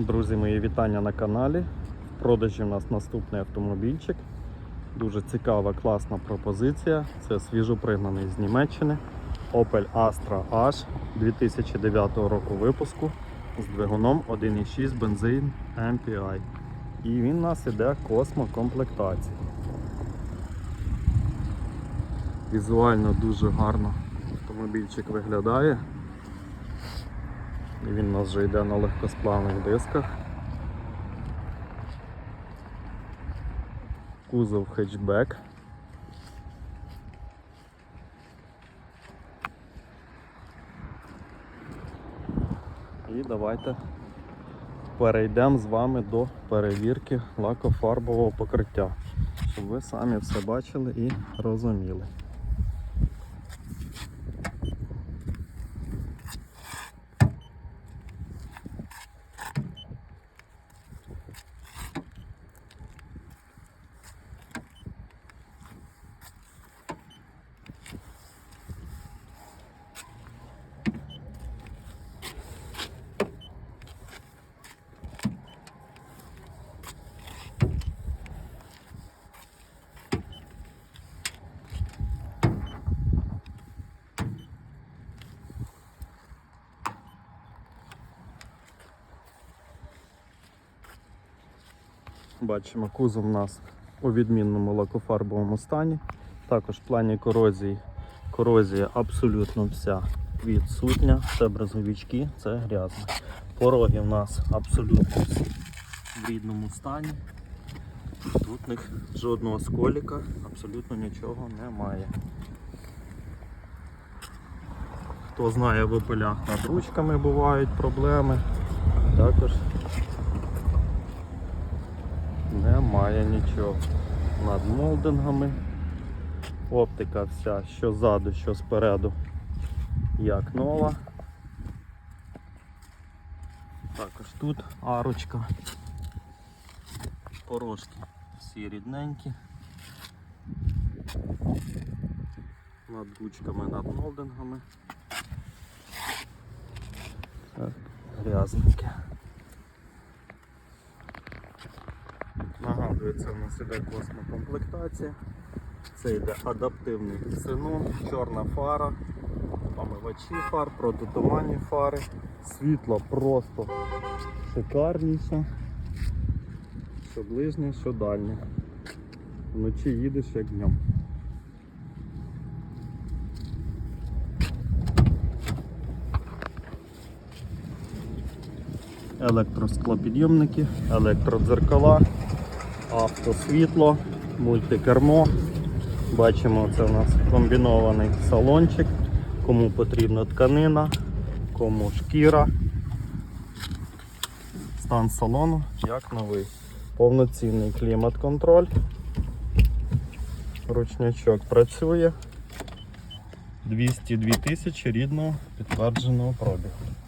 Друзі, мої вітання на каналі. В продажі у нас наступний автомобільчик. Дуже цікава, класна пропозиція. Це свіжопригнаний з Німеччини Opel Astra H 2009 року випуску з двигуном 1.6 бензин MPI. І він у нас іде космокомплектації. Візуально дуже гарно автомобільчик виглядає. Він у нас вже йде на легкосплавних дисках. Кузов хетчбек. І давайте перейдемо з вами до перевірки лакофарбового покриття, щоб ви самі все бачили і розуміли. Бачимо, кузов у нас у відмінному лакофарбовому стані. Також в плані корозії. Корозія абсолютно вся відсутня. Це брезовички, це грязно. Пороги у нас абсолютно всі в рідному стані. Тут них жодного сколіка, абсолютно нічого немає. Хто знає, в опелях над ручками бувають проблеми. Також немає нічого. Над молдингами. Оптика вся, що ззаду, що спереду, як нова. Також тут арочка. Порожки всі рідненькі. Над ручками, над молдингами. Грязненьке. Це в нас іде космокомплектація. Це йде адаптивний ксенон, чорна фара, омивачі фар, протитуманні фари. Світло просто шикарніше. Що ближнє, що дальнє. Вночі їдеш як днем. Електросклопідйомники, електродзеркала, автосвітло, мультикермо. Бачимо, це у нас комбінований салончик. Кому потрібна тканина, кому шкіра. Стан салону як новий. Повноцінний клімат-контроль. Ручнячок працює. 202 тисячі рідного підтвердженого пробігу.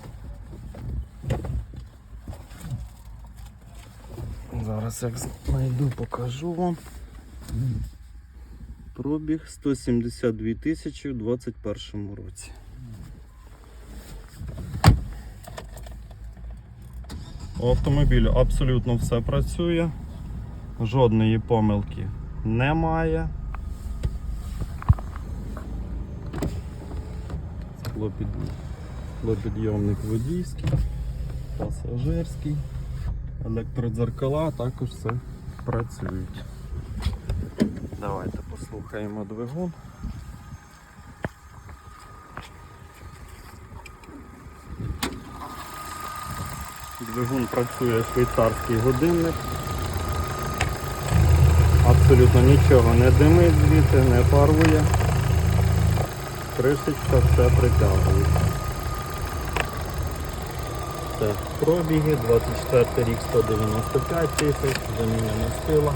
Зараз як знайду, покажу вам. Пробіг 172 тисячі у 2021 році. У автомобілю абсолютно все працює, жодної помилки немає. Склопід... Склопідйомник водійський, пасажирський, електродзеркала також все працюють. Давайте послухаємо двигун. Двигун працює швейцарський годинник. Абсолютно нічого не димить звідти, не парує. Кришечка все притягує. Це пробіги, 24 рік 195 тисяч, заміна мастила.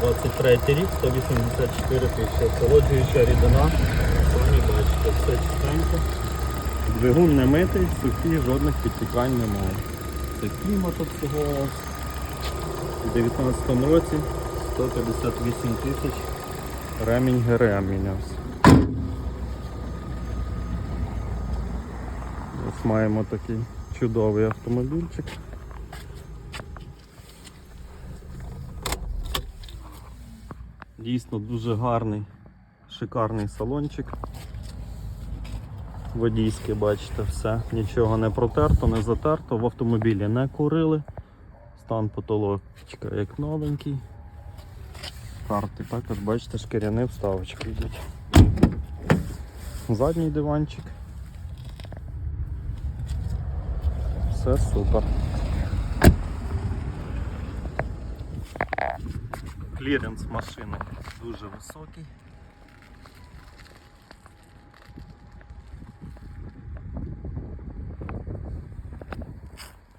23 рік 184 тисячі. Охолоджуюча рідина. Самі бачите, все чистенько. Двигун не митий, сухий, жодних підтікань немає. Це клімат обслуговувався. У 2019 році 158 тисяч ремінь ГРМ мінявся. Ось маємо такий Чудовий автомобільчик. Дійсно дуже гарний, шикарний салончик. Водійське, бачите, все, нічого не протерто, не затерто, в автомобілі не курили, стан потолочка як новенький. Карти також, бачите, шкіряні вставочки йдуть. Задній диванчик. Все супер. Кліренс машини дуже високий.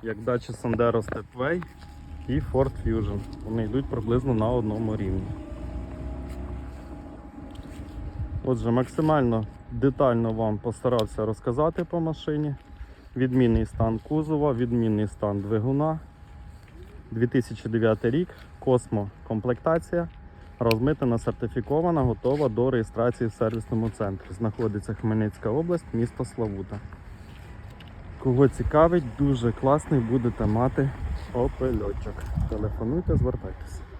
Як дача Sandero Stepway і Ford Fusion. Вони йдуть приблизно на одному рівні. Отже, максимально детально вам постарався розказати по машині. Відмінний стан кузова, відмінний стан двигуна. 2009 рік, Космо комплектація. Розмитена, сертифікована, готова до реєстрації в сервісному центрі. Знаходиться Хмельницька область, місто Славута. Кого цікавить, дуже класний будете мати опельочок. Телефонуйте, звертайтеся.